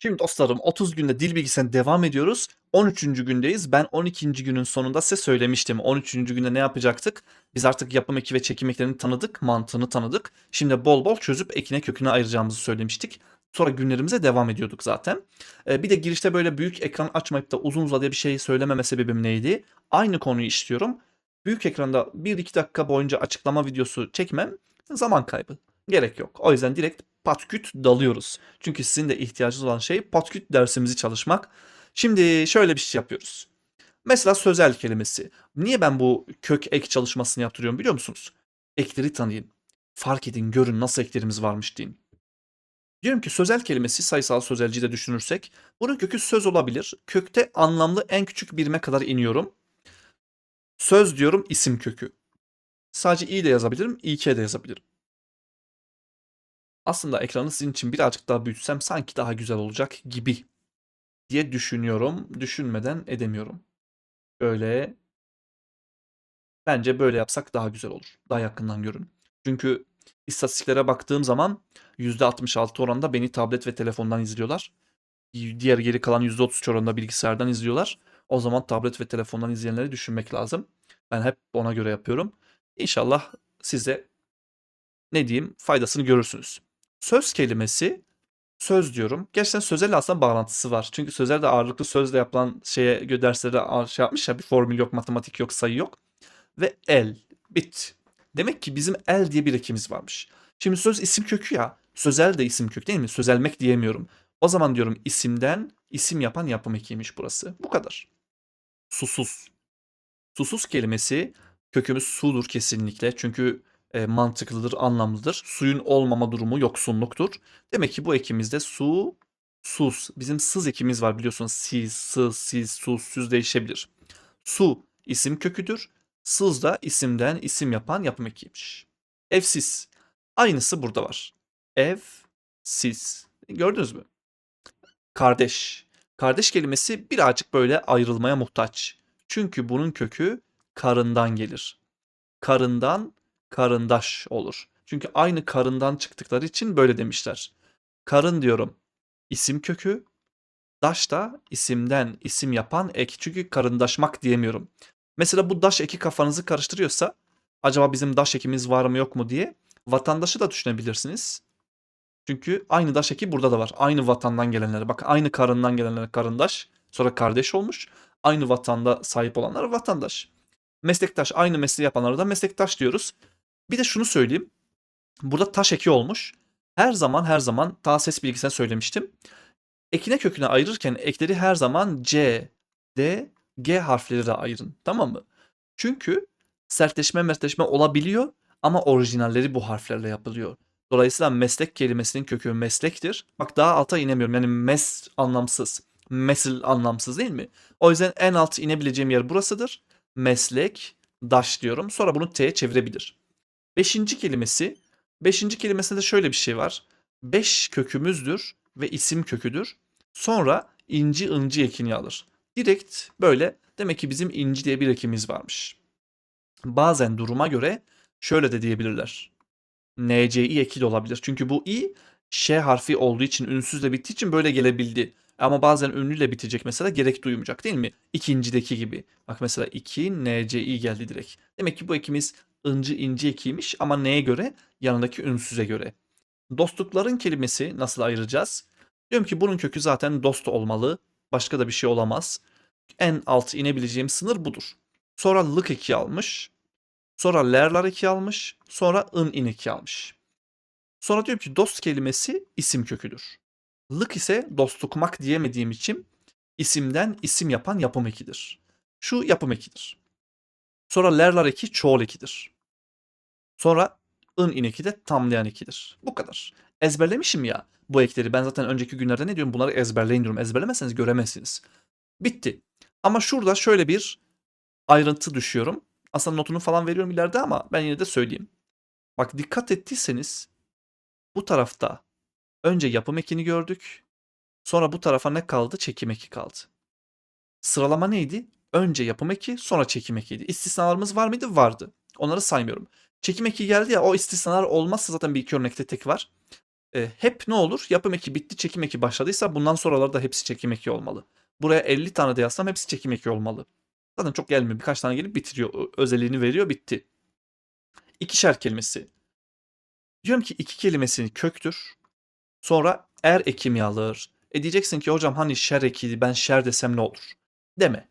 Şimdi dostlarım 30 günde dil bilgisine devam ediyoruz. 13. gündeyiz. Ben 12. günün sonunda size söylemiştim. 13. günde ne yapacaktık? Biz artık yapım eki ve çekim eklerini tanıdık, mantığını tanıdık. Şimdi bol bol çözüp ekine köküne ayıracağımızı söylemiştik. Sonra günlerimize devam ediyorduk zaten. Ee, bir de girişte böyle büyük ekran açmayıp da uzun uzadıya bir şey söylememe sebebim neydi? Aynı konuyu işliyorum. Büyük ekranda 1-2 dakika boyunca açıklama videosu çekmem zaman kaybı. Gerek yok. O yüzden direkt patküt dalıyoruz. Çünkü sizin de ihtiyacınız olan şey patküt dersimizi çalışmak. Şimdi şöyle bir şey yapıyoruz. Mesela sözel kelimesi. Niye ben bu kök ek çalışmasını yaptırıyorum biliyor musunuz? Ekleri tanıyın. Fark edin, görün nasıl eklerimiz varmış deyin. Diyorum ki sözel kelimesi sayısal sözelci de düşünürsek bunun kökü söz olabilir. Kökte anlamlı en küçük birime kadar iniyorum. Söz diyorum isim kökü. Sadece i de yazabilirim, ik de yazabilirim. Aslında ekranı sizin için birazcık daha büyütsem sanki daha güzel olacak gibi diye düşünüyorum. Düşünmeden edemiyorum. Böyle bence böyle yapsak daha güzel olur. Daha yakından görün. Çünkü istatistiklere baktığım zaman %66 oranında beni tablet ve telefondan izliyorlar. Diğer geri kalan %33 oranında bilgisayardan izliyorlar. O zaman tablet ve telefondan izleyenleri düşünmek lazım. Ben hep ona göre yapıyorum. İnşallah size ne diyeyim faydasını görürsünüz. Söz kelimesi söz diyorum. Gerçekten sözel aslında bağlantısı var. Çünkü sözelde ağırlıklı sözle yapılan şeye gö- derslere şey yapmış ya bir formül yok, matematik yok, sayı yok. Ve el, bit. Demek ki bizim el diye bir ekimiz varmış. Şimdi söz isim kökü ya. Sözel de isim kök değil mi? Sözelmek diyemiyorum. O zaman diyorum isimden isim yapan yapım ekiymiş burası. Bu kadar. Susuz. Susuz kelimesi kökümüz sudur kesinlikle. Çünkü e, mantıklıdır, anlamlıdır. Suyun olmama durumu yoksunluktur. Demek ki bu ekimizde su, sus. Bizim sız ekimiz var biliyorsunuz. Siz, sız, siz, sus, süz değişebilir. Su isim köküdür. Sız da isimden isim yapan yapım ekiymiş. Evsiz. Aynısı burada var. Ev, siz. Gördünüz mü? Kardeş. Kardeş kelimesi birazcık böyle ayrılmaya muhtaç. Çünkü bunun kökü karından gelir. Karından karındaş olur. Çünkü aynı karından çıktıkları için böyle demişler. Karın diyorum isim kökü, daş da isimden isim yapan ek. Çünkü karındaşmak diyemiyorum. Mesela bu daş eki kafanızı karıştırıyorsa acaba bizim daş ekimiz var mı yok mu diye vatandaşı da düşünebilirsiniz. Çünkü aynı daş eki burada da var. Aynı vatandan gelenlere. Bak aynı karından gelenlere karındaş. Sonra kardeş olmuş. Aynı vatanda sahip olanlar vatandaş. Meslektaş aynı mesleği yapanlara da meslektaş diyoruz. Bir de şunu söyleyeyim. Burada taş eki olmuş. Her zaman her zaman daha ses bilgisine söylemiştim. Ekine köküne ayırırken ekleri her zaman C, D, G harfleriyle ayırın. Tamam mı? Çünkü sertleşme mertleşme olabiliyor ama orijinalleri bu harflerle yapılıyor. Dolayısıyla meslek kelimesinin kökü meslektir. Bak daha alta inemiyorum. Yani mes anlamsız. Mesil anlamsız değil mi? O yüzden en alt inebileceğim yer burasıdır. Meslek, daş diyorum. Sonra bunu T'ye çevirebilir. Beşinci kelimesi. Beşinci kelimesinde de şöyle bir şey var. Beş kökümüzdür ve isim köküdür. Sonra inci ıncı ekini alır. Direkt böyle demek ki bizim inci diye bir ekimiz varmış. Bazen duruma göre şöyle de diyebilirler. NCI eki de olabilir. Çünkü bu i ş harfi olduğu için ünsüzle bittiği için böyle gelebildi. Ama bazen ünlüyle bitecek mesela gerek duymayacak değil mi? İkincideki gibi. Bak mesela 2 NCI geldi direkt. Demek ki bu ekimiz ıncı inci ekiymiş ama neye göre? Yanındaki ünsüze göre. Dostlukların kelimesi nasıl ayıracağız? Diyorum ki bunun kökü zaten dost olmalı. Başka da bir şey olamaz. En alt inebileceğim sınır budur. Sonra lık eki almış. Sonra lerlar eki almış. Sonra ın in eki almış. Sonra diyorum ki dost kelimesi isim köküdür. Lık ise dostlukmak diyemediğim için isimden isim yapan yapım ekidir. Şu yapım ekidir. Sonra lerlar eki çoğul ekidir. Sonra ın in eki de tamlayan ekidir. Bu kadar. Ezberlemişim ya bu ekleri. Ben zaten önceki günlerde ne diyorum bunları ezberleyin diyorum. Ezberlemezseniz göremezsiniz. Bitti. Ama şurada şöyle bir ayrıntı düşüyorum. Aslında notunu falan veriyorum ileride ama ben yine de söyleyeyim. Bak dikkat ettiyseniz bu tarafta önce yapım ekini gördük. Sonra bu tarafa ne kaldı? Çekim eki kaldı. Sıralama neydi? Önce yapım eki, sonra çekim ekiydi. İstisnalarımız var mıydı? Vardı. Onları saymıyorum. Çekim eki geldi ya o istisnalar olmazsa zaten bir iki örnekte tek var. E, hep ne olur? Yapım eki bitti, çekim eki başladıysa bundan sonraları da hepsi çekim eki olmalı. Buraya 50 tane de yazsam hepsi çekim eki olmalı. Zaten çok gelmiyor. Birkaç tane gelip bitiriyor. Özelliğini veriyor, bitti. İkişer kelimesi. Diyorum ki iki kelimesini köktür. Sonra er ekimi alır. E diyeceksin ki hocam hani şer ekiydi ben şer desem ne olur? Deme.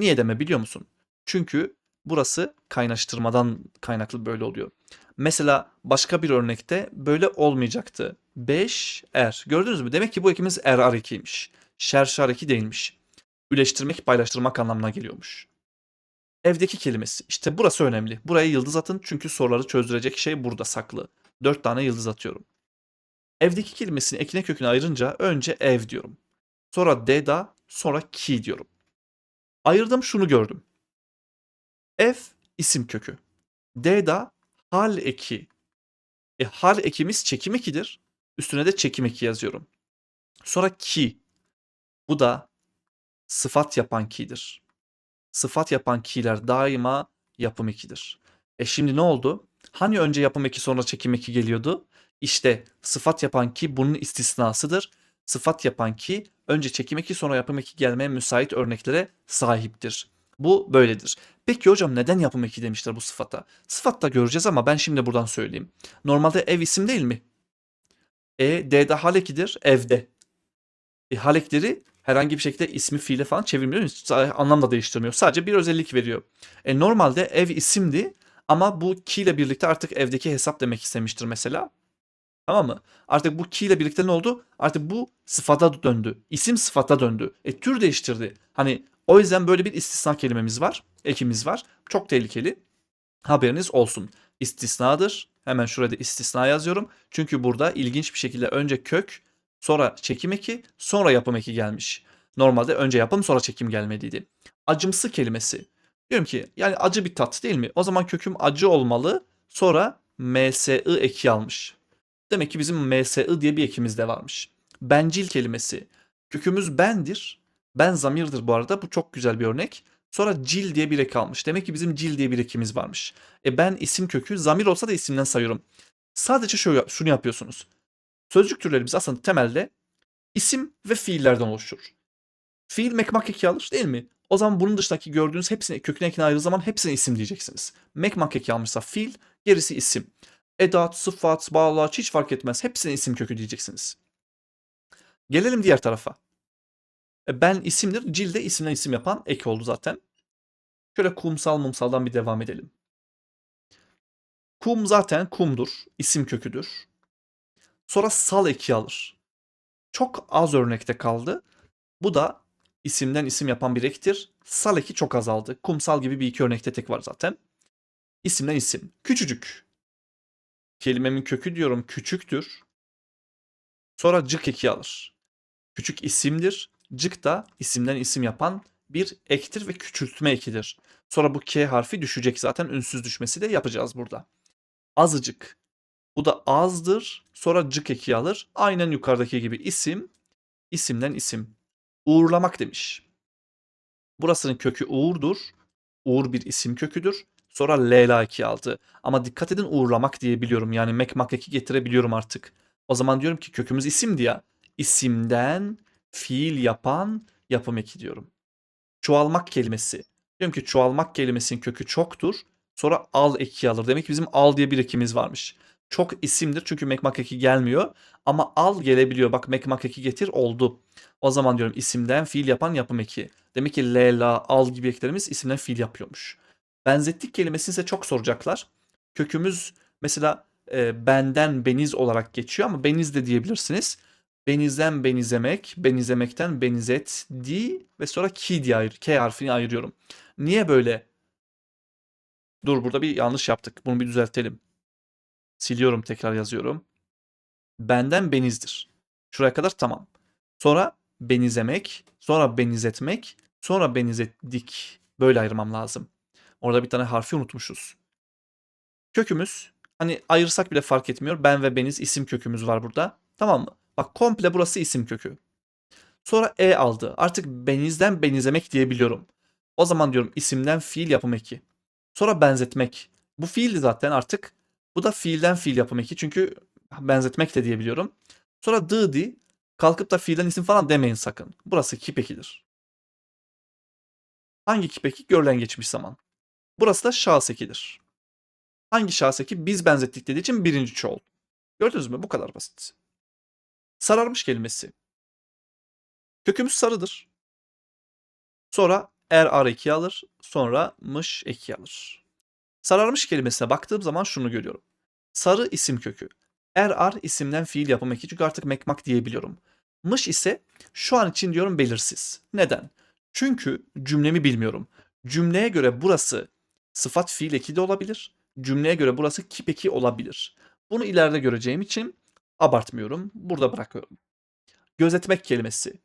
Niye deme biliyor musun? Çünkü burası kaynaştırmadan kaynaklı böyle oluyor. Mesela başka bir örnekte böyle olmayacaktı. 5 er. Gördünüz mü? Demek ki bu ekimiz er ar ekiymiş. Şer şar değilmiş. Üleştirmek, paylaştırmak anlamına geliyormuş. Evdeki kelimesi. İşte burası önemli. Buraya yıldız atın çünkü soruları çözdürecek şey burada saklı. 4 tane yıldız atıyorum. Evdeki kelimesini ekine köküne ayırınca önce ev diyorum. Sonra deda, sonra ki diyorum. Ayırdım şunu gördüm. Ev isim kökü. Deda hal eki. E, hal ekimiz çekim ekidir. Üstüne de çekim eki yazıyorum. Sonra ki. Bu da sıfat yapan ki'dir. Sıfat yapan ki'ler daima yapım ekidir. E şimdi ne oldu? Hani önce yapım eki sonra çekim eki geliyordu? İşte sıfat yapan ki bunun istisnasıdır. Sıfat yapan ki önce çekim eki sonra yapım eki gelmeye müsait örneklere sahiptir. Bu böyledir. Peki hocam neden yapım eki demişler bu sıfata? Sıfatta göreceğiz ama ben şimdi buradan söyleyeyim. Normalde ev isim değil mi? E, D'de hal ekidir, evde. E, hal ekleri herhangi bir şekilde ismi fiile falan çevirmiyor. Hiç Anlam da değiştirmiyor. Sadece bir özellik veriyor. E, normalde ev isimdi ama bu ki ile birlikte artık evdeki hesap demek istemiştir mesela. Tamam mı? Artık bu ki ile birlikte ne oldu? Artık bu sıfata döndü. İsim sıfata döndü. E tür değiştirdi. Hani o yüzden böyle bir istisna kelimemiz var. Ekimiz var. Çok tehlikeli. Haberiniz olsun. İstisnadır. Hemen şurada istisna yazıyorum. Çünkü burada ilginç bir şekilde önce kök, sonra çekim eki, sonra yapım eki gelmiş. Normalde önce yapım sonra çekim gelmeliydi. Acımsı kelimesi. Diyorum ki yani acı bir tat değil mi? O zaman köküm acı olmalı. Sonra msi eki almış. Demek ki bizim msi diye bir ekimiz de varmış. Bencil kelimesi. Kökümüz bendir. Ben zamirdir bu arada. Bu çok güzel bir örnek. Sonra cil diye bir ek almış. Demek ki bizim cil diye bir ekimiz varmış. E ben isim kökü zamir olsa da isimden sayıyorum. Sadece şöyle, şunu yapıyorsunuz. Sözcük türlerimiz aslında temelde isim ve fiillerden oluşur. Fiil mekmak eki alır değil mi? O zaman bunun dışındaki gördüğünüz hepsini köküne ekine ayırdığı zaman hepsine isim diyeceksiniz. Mekmak eki almışsa fiil, gerisi isim. Edat, sıfat, bağlaç hiç fark etmez. Hepsine isim kökü diyeceksiniz. Gelelim diğer tarafa. E, Ben isimdir. Cilde isimden isim yapan ek oldu zaten. Şöyle kumsal mumsaldan bir devam edelim. Kum zaten kumdur. isim köküdür. Sonra sal eki alır. Çok az örnekte kaldı. Bu da isimden isim yapan bir ektir. Sal eki çok azaldı. Kumsal gibi bir iki örnekte tek var zaten. İsimden isim. Küçücük. Kelimemin kökü diyorum küçüktür. Sonra cık eki alır. Küçük isimdir. Cık da isimden isim yapan bir ektir ve küçültme ekidir. Sonra bu K harfi düşecek zaten ünsüz düşmesi de yapacağız burada. Azıcık. Bu da azdır. Sonra cık eki alır. Aynen yukarıdaki gibi isim, isimden isim. Uğurlamak demiş. Burasının kökü uğurdur. Uğur bir isim köküdür. Sonra Leyla eki aldı. Ama dikkat edin uğurlamak diye biliyorum. Yani mekmak eki getirebiliyorum artık. O zaman diyorum ki kökümüz isimdi ya. İsimden fiil yapan yapım eki diyorum. Çoğalmak kelimesi. Diyorum ki çoğalmak kelimesinin kökü çoktur. Sonra al eki alır. Demek ki bizim al diye bir ekimiz varmış. Çok isimdir çünkü mekmak eki gelmiyor. Ama al gelebiliyor. Bak mekmak eki getir oldu. O zaman diyorum isimden fiil yapan yapım eki. Demek ki lela, al gibi eklerimiz isimden fiil yapıyormuş. Benzettik kelimesini ise çok soracaklar. Kökümüz mesela e, benden beniz olarak geçiyor ama beniz de diyebilirsiniz. Benizden benizemek, benizemekten benizet di ve sonra ki diye ayır, K harfini ayırıyorum. Niye böyle? Dur burada bir yanlış yaptık. Bunu bir düzeltelim. Siliyorum tekrar yazıyorum. Benden benizdir. Şuraya kadar tamam. Sonra benizemek, sonra benizetmek, sonra benizettik. Böyle ayırmam lazım. Orada bir tane harfi unutmuşuz. Kökümüz hani ayırsak bile fark etmiyor. Ben ve beniz isim kökümüz var burada. Tamam mı? Bak komple burası isim kökü. Sonra e aldı. Artık benizden benizemek diyebiliyorum. O zaman diyorum isimden fiil yapım eki. Sonra benzetmek. Bu fiildi zaten artık. Bu da fiilden fiil yapım eki. Çünkü benzetmek de diyebiliyorum. Sonra dı di kalkıp da fiilden isim falan demeyin sakın. Burası kip ekidir. Hangi kip eki? Görülen geçmiş zaman. Burası da şahıs ekidir. Hangi şahıs eki? Biz benzettik dediği için birinci çoğul. Gördünüz mü? Bu kadar basit. Sararmış kelimesi. Kökümüz sarıdır. Sonra er ar eki alır. Sonra mış eki alır. Sararmış kelimesine baktığım zaman şunu görüyorum. Sarı isim kökü. Er ar isimden fiil yapım eki çünkü artık mekmak diyebiliyorum. Mış ise şu an için diyorum belirsiz. Neden? Çünkü cümlemi bilmiyorum. Cümleye göre burası sıfat fiil eki de olabilir. Cümleye göre burası kip eki olabilir. Bunu ileride göreceğim için abartmıyorum. Burada bırakıyorum. Gözetmek kelimesi.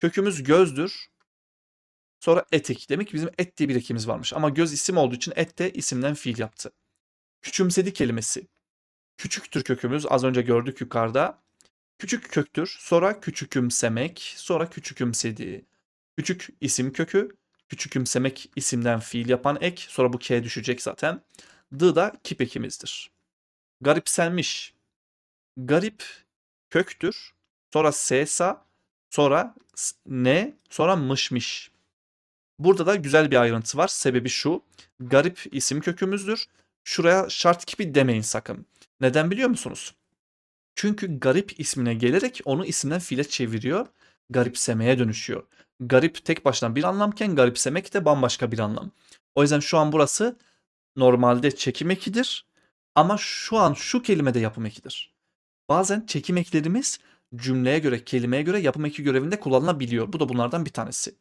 Kökümüz gözdür. Sonra etek. Demek ki bizim et diye bir ekimiz varmış. Ama göz isim olduğu için et de isimden fiil yaptı. Küçümsedi kelimesi. Küçüktür kökümüz. Az önce gördük yukarıda. Küçük köktür. Sonra küçükümsemek. Sonra küçükümsedi. Küçük isim kökü. Küçükümsemek isimden fiil yapan ek. Sonra bu k düşecek zaten. D da kip ekimizdir. Garipsenmiş. Garip köktür. Sonra sesa. Sonra ne. Sonra mışmış. Burada da güzel bir ayrıntı var. Sebebi şu. Garip isim kökümüzdür. Şuraya şart kipi demeyin sakın. Neden biliyor musunuz? Çünkü garip ismine gelerek onu isimden fiile çeviriyor. Garipsemeye dönüşüyor. Garip tek başına bir anlamken garipsemek de bambaşka bir anlam. O yüzden şu an burası normalde çekim ekidir. Ama şu an şu kelimede yapım ekidir. Bazen çekim eklerimiz cümleye göre, kelimeye göre yapım eki görevinde kullanılabiliyor. Bu da bunlardan bir tanesi.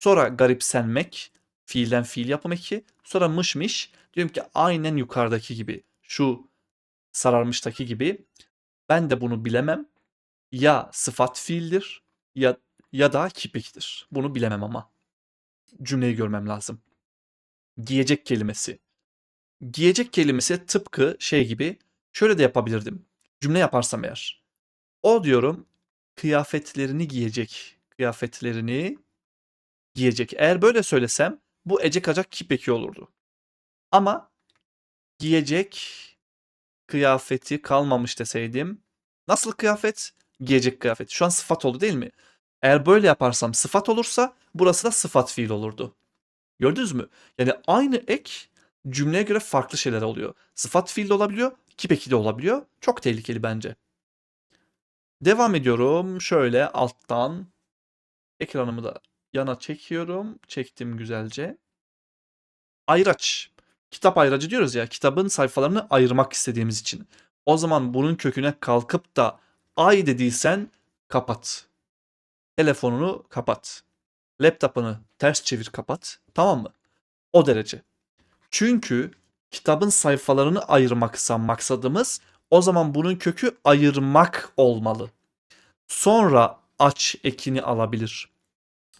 Sonra garipsenmek, fiilden fiil yapım eki. Sonra mışmış, diyorum ki aynen yukarıdaki gibi. Şu sararmıştaki gibi. Ben de bunu bilemem. Ya sıfat fiildir ya ya da kipiktir. Bunu bilemem ama. Cümleyi görmem lazım. Giyecek kelimesi. Giyecek kelimesi tıpkı şey gibi şöyle de yapabilirdim. Cümle yaparsam eğer. O diyorum kıyafetlerini giyecek. Kıyafetlerini giyecek. Eğer böyle söylesem bu ecek acak kipeki olurdu. Ama giyecek kıyafeti kalmamış deseydim. Nasıl kıyafet? Giyecek kıyafet. Şu an sıfat oldu değil mi? Eğer böyle yaparsam sıfat olursa burası da sıfat fiil olurdu. Gördünüz mü? Yani aynı ek cümleye göre farklı şeyler oluyor. Sıfat fiil de olabiliyor, kip eki de olabiliyor. Çok tehlikeli bence. Devam ediyorum. Şöyle alttan ekranımı da yana çekiyorum. Çektim güzelce. Ayraç. Kitap ayracı diyoruz ya. Kitabın sayfalarını ayırmak istediğimiz için. O zaman bunun köküne kalkıp da ay dediysen kapat. Telefonunu kapat. Laptopunu ters çevir kapat. Tamam mı? O derece. Çünkü kitabın sayfalarını ayırmaksa maksadımız o zaman bunun kökü ayırmak olmalı. Sonra aç ekini alabilir.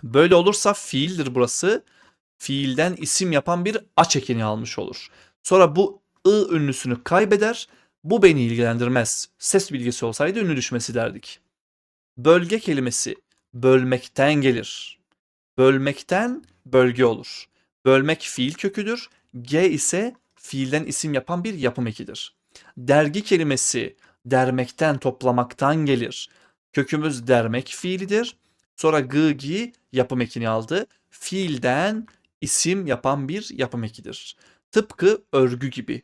Böyle olursa fiildir burası. Fiilden isim yapan bir aç ekini almış olur. Sonra bu ı ünlüsünü kaybeder. Bu beni ilgilendirmez. Ses bilgisi olsaydı ünlü düşmesi derdik. Bölge kelimesi bölmekten gelir. Bölmekten bölge olur. Bölmek fiil köküdür. G ise fiilden isim yapan bir yapım ekidir. Dergi kelimesi dermekten, toplamaktan gelir. Kökümüz dermek fiilidir. Sonra gı gi yapım ekini aldı. Fiilden isim yapan bir yapım ekidir. Tıpkı örgü gibi.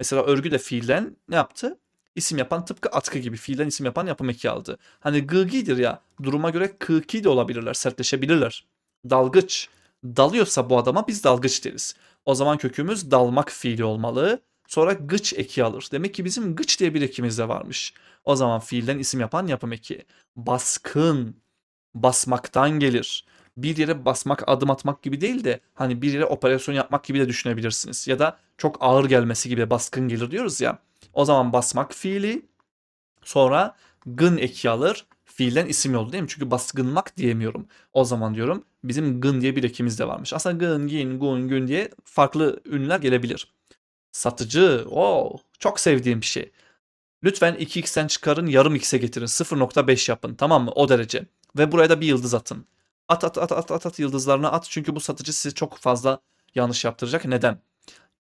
Mesela örgü de fiilden ne yaptı? İsim yapan tıpkı atkı gibi fiilden isim yapan yapım eki aldı. Hani gıgidir ya duruma göre kıki de olabilirler, sertleşebilirler. Dalgıç. Dalıyorsa bu adama biz dalgıç deriz. O zaman kökümüz dalmak fiili olmalı. Sonra gıç eki alır. Demek ki bizim gıç diye bir ekimiz de varmış. O zaman fiilden isim yapan yapım eki. Baskın. Basmaktan gelir. Bir yere basmak, adım atmak gibi değil de hani bir yere operasyon yapmak gibi de düşünebilirsiniz. Ya da çok ağır gelmesi gibi baskın gelir diyoruz ya. O zaman basmak fiili sonra gın eki alır. Fiilden isim oldu değil mi? Çünkü baskınmak diyemiyorum. O zaman diyorum bizim gın diye bir ekimiz de varmış. Aslında gın, gin, gun, gün diye farklı ünlüler gelebilir. Satıcı. o çok sevdiğim bir şey. Lütfen 2x'ten çıkarın yarım x'e getirin. 0.5 yapın tamam mı? O derece. Ve buraya da bir yıldız atın. At at at at at at yıldızlarını at. Çünkü bu satıcı sizi çok fazla yanlış yaptıracak. Neden?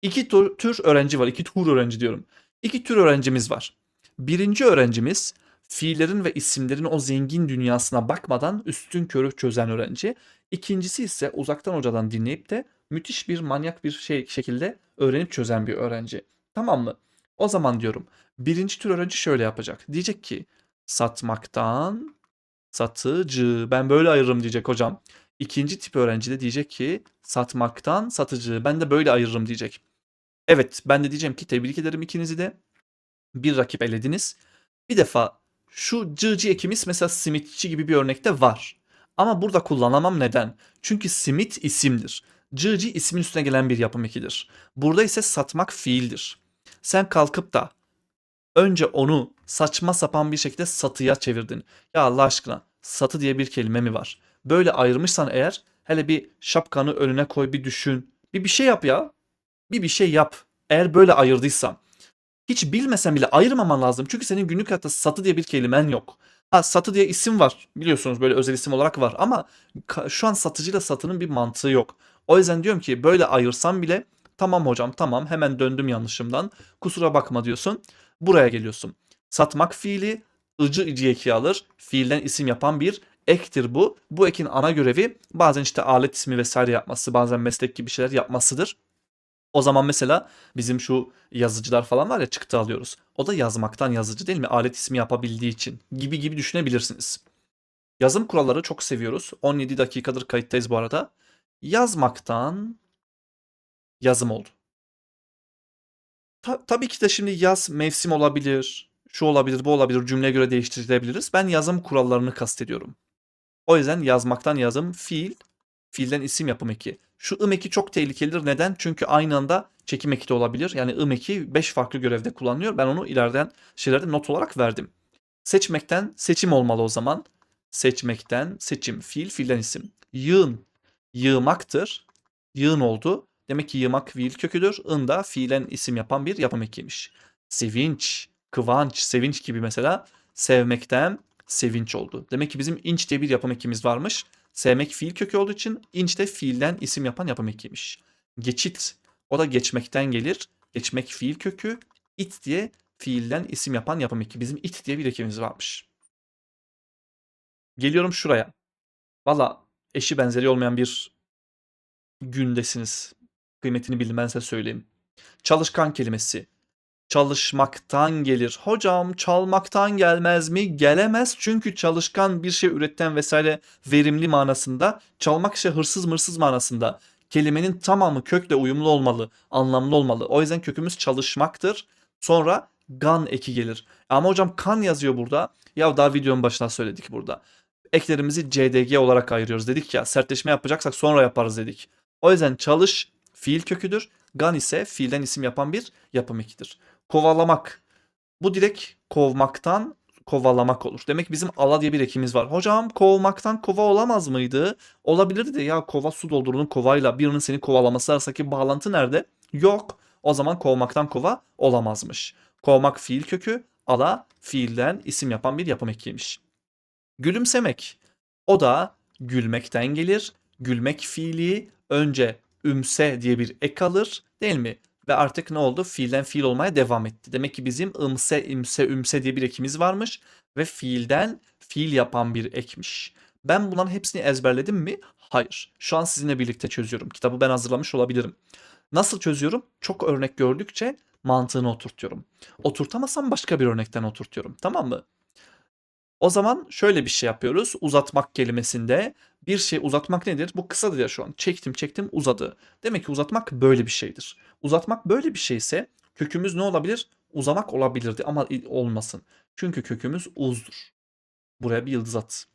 İki tür, tür öğrenci var. İki tür öğrenci diyorum. İki tür öğrencimiz var. Birinci öğrencimiz fiillerin ve isimlerin o zengin dünyasına bakmadan üstün körü çözen öğrenci. İkincisi ise uzaktan hocadan dinleyip de müthiş bir manyak bir şey şekilde öğrenip çözen bir öğrenci. Tamam mı? O zaman diyorum birinci tür öğrenci şöyle yapacak. Diyecek ki satmaktan satıcı. Ben böyle ayırırım diyecek hocam. İkinci tip öğrenci de diyecek ki satmaktan satıcı. Ben de böyle ayırırım diyecek. Evet ben de diyeceğim ki tebrik ederim ikinizi de. Bir rakip elediniz. Bir defa şu cığcı ekimiz mesela simitçi gibi bir örnekte var. Ama burada kullanamam neden? Çünkü simit isimdir. Cığcı ismin üstüne gelen bir yapım ekidir. Burada ise satmak fiildir. Sen kalkıp da önce onu saçma sapan bir şekilde satıya çevirdin. Ya Allah aşkına satı diye bir kelime mi var? Böyle ayırmışsan eğer hele bir şapkanı önüne koy bir düşün. Bir bir şey yap ya. Bir bir şey yap. Eğer böyle ayırdıysan. Hiç bilmesen bile ayırmaman lazım. Çünkü senin günlük hayatta satı diye bir kelimen yok. Ha satı diye isim var. Biliyorsunuz böyle özel isim olarak var ama şu an satıcıyla satının bir mantığı yok. O yüzden diyorum ki böyle ayırsam bile tamam hocam tamam hemen döndüm yanlışımdan. Kusura bakma diyorsun. Buraya geliyorsun. Satmak fiili ıcı ıcı eki alır. Fiilden isim yapan bir ektir bu. Bu ekin ana görevi bazen işte alet ismi vesaire yapması, bazen meslek gibi şeyler yapmasıdır. O zaman mesela bizim şu yazıcılar falan var ya çıktı alıyoruz. O da yazmaktan yazıcı değil mi? Alet ismi yapabildiği için gibi gibi düşünebilirsiniz. Yazım kuralları çok seviyoruz. 17 dakikadır kayıttayız bu arada. Yazmaktan yazım oldu. Ta- tabii ki de şimdi yaz mevsim olabilir, şu olabilir, bu olabilir, cümleye göre değiştirilebiliriz. Ben yazım kurallarını kastediyorum. O yüzden yazmaktan yazım fiil, fiilden isim yapım eki. Şu ım eki çok tehlikelidir. Neden? Çünkü aynı anda çekim eki de olabilir. Yani ım eki 5 farklı görevde kullanılıyor. Ben onu ileriden şeylerde not olarak verdim. Seçmekten seçim olmalı o zaman. Seçmekten seçim. Fiil, fiilden isim. Yığın. Yığmaktır. Yığın oldu. Demek ki yığmak fiil köküdür. In da fiilen isim yapan bir yapım ekiymiş. Sevinç, kıvanç, sevinç gibi mesela sevmekten sevinç oldu. Demek ki bizim inç diye bir yapım ekimiz varmış. Sevmek fiil kökü olduğu için inç de fiilden isim yapan yapım ekiymiş. Geçit, o da geçmekten gelir. Geçmek fiil kökü. it diye fiilden isim yapan yapım eki. Bizim it diye bir ekimiz varmış. Geliyorum şuraya. Valla eşi benzeri olmayan bir gündesiniz. Kıymetini size söyleyeyim. Çalışkan kelimesi. Çalışmaktan gelir. Hocam çalmaktan gelmez mi? Gelemez çünkü çalışkan bir şey üreten vesaire verimli manasında. Çalmak ise hırsız mırsız manasında. Kelimenin tamamı kökle uyumlu olmalı, anlamlı olmalı. O yüzden kökümüz çalışmaktır. Sonra gan eki gelir. Ama hocam kan yazıyor burada. Ya daha videonun başına söyledik burada. Eklerimizi CDG olarak ayırıyoruz. Dedik ya sertleşme yapacaksak sonra yaparız dedik. O yüzden çalış fiil köküdür. Gan ise fiilden isim yapan bir yapım ekidir. Kovalamak. Bu direkt kovmaktan kovalamak olur. Demek bizim ala diye bir ekimiz var. Hocam kovmaktan kova olamaz mıydı? Olabilirdi de ya kova su doldurduğun kovayla birinin seni kovalaması arasındaki bağlantı nerede? Yok. O zaman kovmaktan kova olamazmış. Kovmak fiil kökü, ala fiilden isim yapan bir yapım ekiymiş. Gülümsemek. O da gülmekten gelir. Gülmek fiili önce ümse diye bir ek alır değil mi? Ve artık ne oldu? Fiilden fiil olmaya devam etti. Demek ki bizim ımse, imse, ümse diye bir ekimiz varmış ve fiilden fiil yapan bir ekmiş. Ben bunların hepsini ezberledim mi? Hayır. Şu an sizinle birlikte çözüyorum. Kitabı ben hazırlamış olabilirim. Nasıl çözüyorum? Çok örnek gördükçe mantığını oturtuyorum. Oturtamasam başka bir örnekten oturtuyorum. Tamam mı? O zaman şöyle bir şey yapıyoruz. Uzatmak kelimesinde bir şey uzatmak nedir? Bu kısadır ya şu an. Çektim çektim uzadı. Demek ki uzatmak böyle bir şeydir. Uzatmak böyle bir şeyse kökümüz ne olabilir? Uzamak olabilirdi ama olmasın. Çünkü kökümüz uzdur. Buraya bir yıldız at.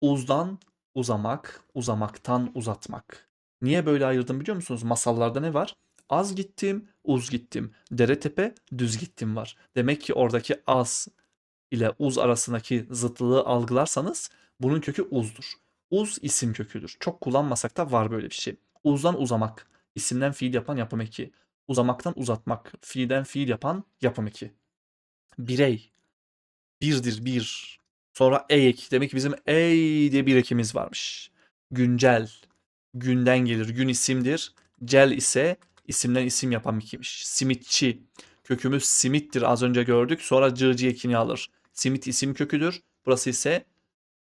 Uzdan uzamak, uzamaktan uzatmak. Niye böyle ayırdım biliyor musunuz? Masallarda ne var? Az gittim, uz gittim. Dere tepe, düz gittim var. Demek ki oradaki az ile uz arasındaki zıtlığı algılarsanız bunun kökü uzdur. Uz isim köküdür. Çok kullanmasak da var böyle bir şey. Uzdan uzamak. isimden fiil yapan yapım eki. Uzamaktan uzatmak. Fiilden fiil yapan yapım eki. Birey. Birdir bir. Sonra ey eki. Demek ki bizim ey diye bir ekimiz varmış. Güncel. Günden gelir. Gün isimdir. Cel ise isimden isim yapan ekiymiş. Simitçi. Kökümüz simittir az önce gördük. Sonra cığcı ekini alır. Simit isim köküdür. Burası ise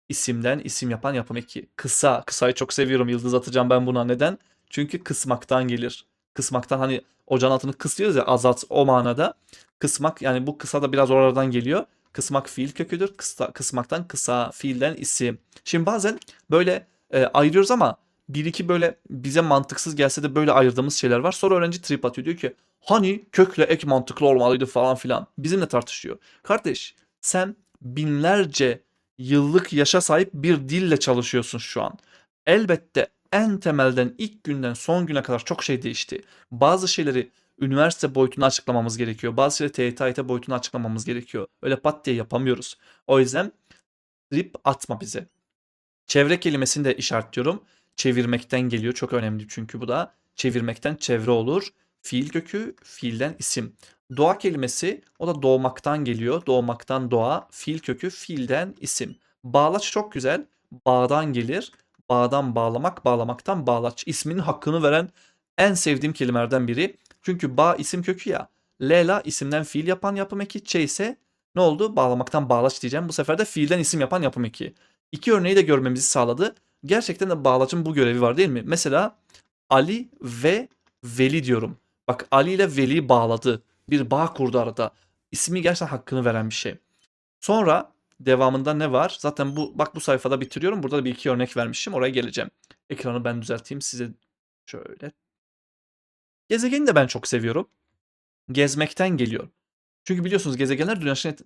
isimden isim yapan yapım eki. Kısa. Kısayı çok seviyorum. Yıldız atacağım ben buna. Neden? Çünkü kısmaktan gelir. Kısmaktan hani ocağın altını kısıyoruz ya azalt o manada. Kısmak yani bu kısa da biraz oralardan geliyor. Kısmak fiil köküdür. Kısa, kısmaktan kısa, fiilden isim. Şimdi bazen böyle e, ayırıyoruz ama bir iki böyle bize mantıksız gelse de böyle ayırdığımız şeyler var. Sonra öğrenci trip atıyor diyor ki hani kökle ek mantıklı olmalıydı falan filan. Bizimle tartışıyor. Kardeş sen binlerce yıllık yaşa sahip bir dille çalışıyorsun şu an. Elbette en temelden ilk günden son güne kadar çok şey değişti. Bazı şeyleri üniversite boyutunu açıklamamız gerekiyor. Bazı şeyleri TYT boyutunu açıklamamız gerekiyor. Öyle pat diye yapamıyoruz. O yüzden trip atma bize. Çevre kelimesini de işaretliyorum. Çevirmekten geliyor. Çok önemli çünkü bu da. Çevirmekten çevre olur. Fiil kökü fiilden isim. Doğa kelimesi o da doğmaktan geliyor. Doğmaktan doğa. Fiil kökü fiilden isim. Bağlaç çok güzel. Bağdan gelir. Bağdan bağlamak, bağlamaktan bağlaç. İsminin hakkını veren en sevdiğim kelimelerden biri. Çünkü bağ isim kökü ya. Lela isimden fiil yapan yapım eki. Ç ise ne oldu? Bağlamaktan bağlaç diyeceğim. Bu sefer de fiilden isim yapan yapım eki. İki örneği de görmemizi sağladı. Gerçekten de bağlaçın bu görevi var değil mi? Mesela Ali ve Veli diyorum. Bak Ali ile Veli bağladı. Bir bağ kurdu arada. İsmi gerçekten hakkını veren bir şey. Sonra devamında ne var? Zaten bu bak bu sayfada bitiriyorum. Burada da bir iki örnek vermişim. Oraya geleceğim. Ekranı ben düzelteyim size şöyle. Gezegeni de ben çok seviyorum. Gezmekten geliyor. Çünkü biliyorsunuz gezegenler güneşin,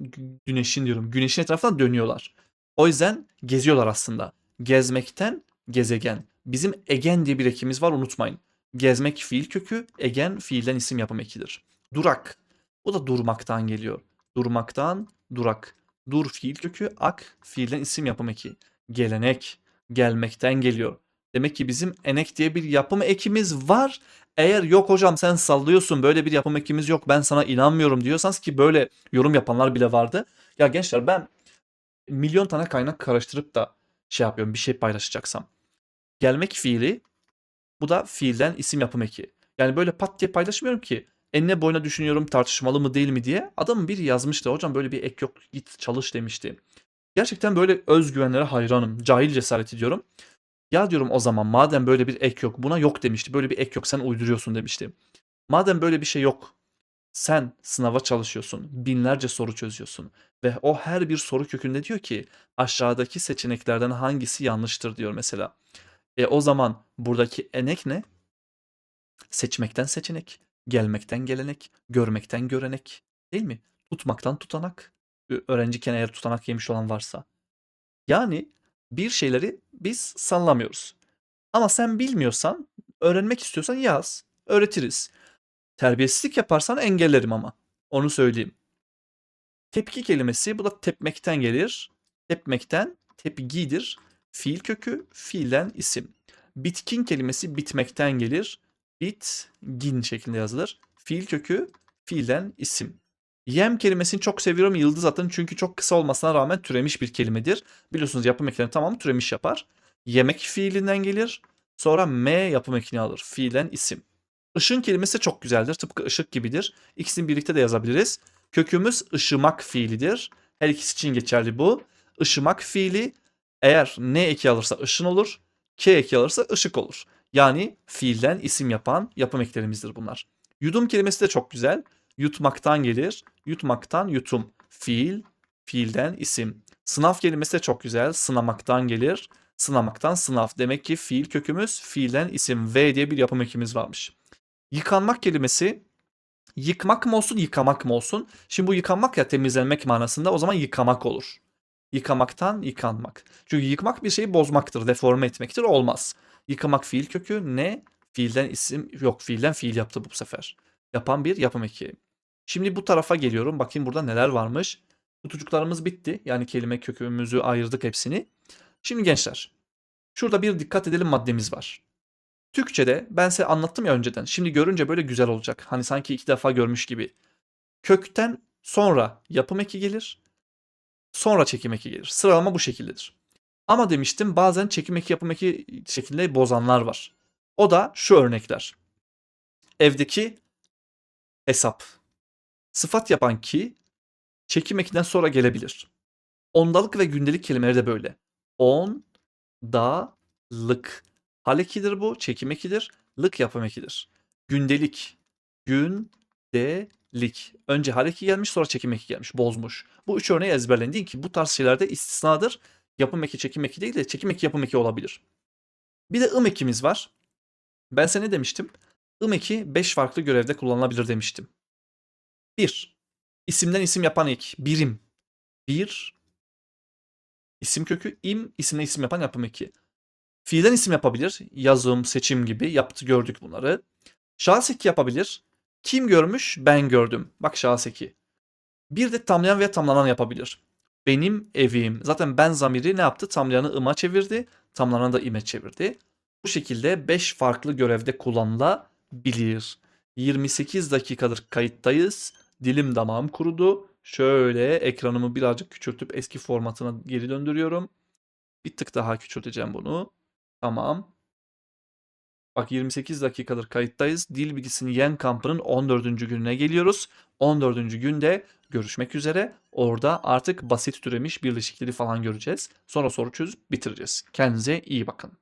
güneşin diyorum. Güneşin etrafından dönüyorlar. O yüzden geziyorlar aslında. Gezmekten gezegen. Bizim egen diye bir ekimiz var unutmayın. Gezmek fiil kökü, egen fiilden isim yapım ekidir. Durak. Bu da durmaktan geliyor. Durmaktan durak. Dur fiil kökü, ak fiilden isim yapım eki. Gelenek, gelmekten geliyor. Demek ki bizim enek diye bir yapım ekimiz var. Eğer yok hocam sen sallıyorsun böyle bir yapım ekimiz yok ben sana inanmıyorum diyorsanız ki böyle yorum yapanlar bile vardı. Ya gençler ben milyon tane kaynak karıştırıp da şey yapıyorum bir şey paylaşacaksam. Gelmek fiili bu da fiilden isim yapım eki. Yani böyle pat diye paylaşmıyorum ki enine boyuna düşünüyorum tartışmalı mı değil mi diye. Adamın biri yazmıştı hocam böyle bir ek yok git çalış demişti. Gerçekten böyle özgüvenlere hayranım. Cahil cesareti diyorum. Ya diyorum o zaman madem böyle bir ek yok buna yok demişti. Böyle bir ek yok sen uyduruyorsun demişti. Madem böyle bir şey yok sen sınava çalışıyorsun. Binlerce soru çözüyorsun. Ve o her bir soru kökünde diyor ki aşağıdaki seçeneklerden hangisi yanlıştır diyor mesela. E o zaman buradaki enek ne? Seçmekten seçenek, gelmekten gelenek, görmekten görenek değil mi? Tutmaktan tutanak. Öğrenciyken eğer tutanak yemiş olan varsa. Yani bir şeyleri biz sallamıyoruz. Ama sen bilmiyorsan, öğrenmek istiyorsan yaz. Öğretiriz. Terbiyesizlik yaparsan engellerim ama. Onu söyleyeyim. Tepki kelimesi bu da tepmekten gelir. Tepmekten tepgidir. Fiil kökü fiilen isim. Bitkin kelimesi bitmekten gelir. Bitgin şeklinde yazılır. Fiil kökü fiilen isim. Yem kelimesini çok seviyorum yıldız atın çünkü çok kısa olmasına rağmen türemiş bir kelimedir. Biliyorsunuz yapım eklerinin tamamı türemiş yapar. Yemek fiilinden gelir. Sonra M yapım ekini alır. Fiilen isim. Işın kelimesi çok güzeldir. Tıpkı ışık gibidir. İkisini birlikte de yazabiliriz. Kökümüz ışımak fiilidir. Her ikisi için geçerli bu. Işımak fiili eğer ne eki alırsa ışın olur, k eki alırsa ışık olur. Yani fiilden isim yapan yapım eklerimizdir bunlar. Yudum kelimesi de çok güzel. Yutmaktan gelir. Yutmaktan yutum. Fiil, fiilden isim. Sınav kelimesi de çok güzel. Sınamaktan gelir. Sınamaktan sınav. Demek ki fiil kökümüz fiilden isim. V diye bir yapım ekimiz varmış. Yıkanmak kelimesi yıkmak mı olsun yıkamak mı olsun? Şimdi bu yıkanmak ya temizlenmek manasında o zaman yıkamak olur. Yıkamaktan yıkanmak. Çünkü yıkmak bir şeyi bozmaktır, deforme etmektir. Olmaz. Yıkamak fiil kökü ne? Fiilden isim yok fiilden fiil yaptı bu sefer. Yapan bir yapım eki. Şimdi bu tarafa geliyorum. Bakayım burada neler varmış. Kutucuklarımız bitti. Yani kelime kökümüzü ayırdık hepsini. Şimdi gençler. Şurada bir dikkat edelim maddemiz var. Türkçe'de ben size anlattım ya önceden. Şimdi görünce böyle güzel olacak. Hani sanki iki defa görmüş gibi. Kökten sonra yapım eki gelir. Sonra çekim eki gelir. Sıralama bu şekildedir. Ama demiştim bazen çekim eki yapım eki şeklinde bozanlar var. O da şu örnekler. Evdeki hesap. Sıfat yapan ki çekim ekinden sonra gelebilir. Ondalık ve gündelik kelimeleri de böyle. On, da, lık. Hal ekidir bu, çekim ekidir. Lık yapım ekidir. Gündelik, gün, de, lik. Önce hal eki gelmiş sonra çekim eki gelmiş. Bozmuş. Bu üç örneği ezberleyin. Ki bu tarz şeylerde istisnadır. Yapım eki çekim eki değil de çekim eki yapım eki olabilir. Bir de ım ekimiz var. Ben size ne demiştim? Im eki 5 farklı görevde kullanılabilir demiştim. 1. İsimden isim yapan ek. Birim. Bir. isim kökü. im isimden isim yapan yapım eki. Fiilden isim yapabilir. Yazım, seçim gibi. Yaptı gördük bunları. Şahıs eki yapabilir. Kim görmüş? Ben gördüm. Bak şahıs eki. Bir de tamlayan veya tamlanan yapabilir. Benim evim. Zaten ben zamiri ne yaptı? Tamlayanı ıma çevirdi. Tamlananı da ime çevirdi. Bu şekilde 5 farklı görevde kullanılabilir. 28 dakikadır kayıttayız. Dilim damağım kurudu. Şöyle ekranımı birazcık küçültüp eski formatına geri döndürüyorum. Bir tık daha küçülteceğim bunu. Tamam. Bak 28 dakikadır kayıttayız. Dil bilgisini yen kampının 14. gününe geliyoruz. 14. günde görüşmek üzere. Orada artık basit türemiş birleşikleri falan göreceğiz. Sonra soru çözüp bitireceğiz. Kendinize iyi bakın.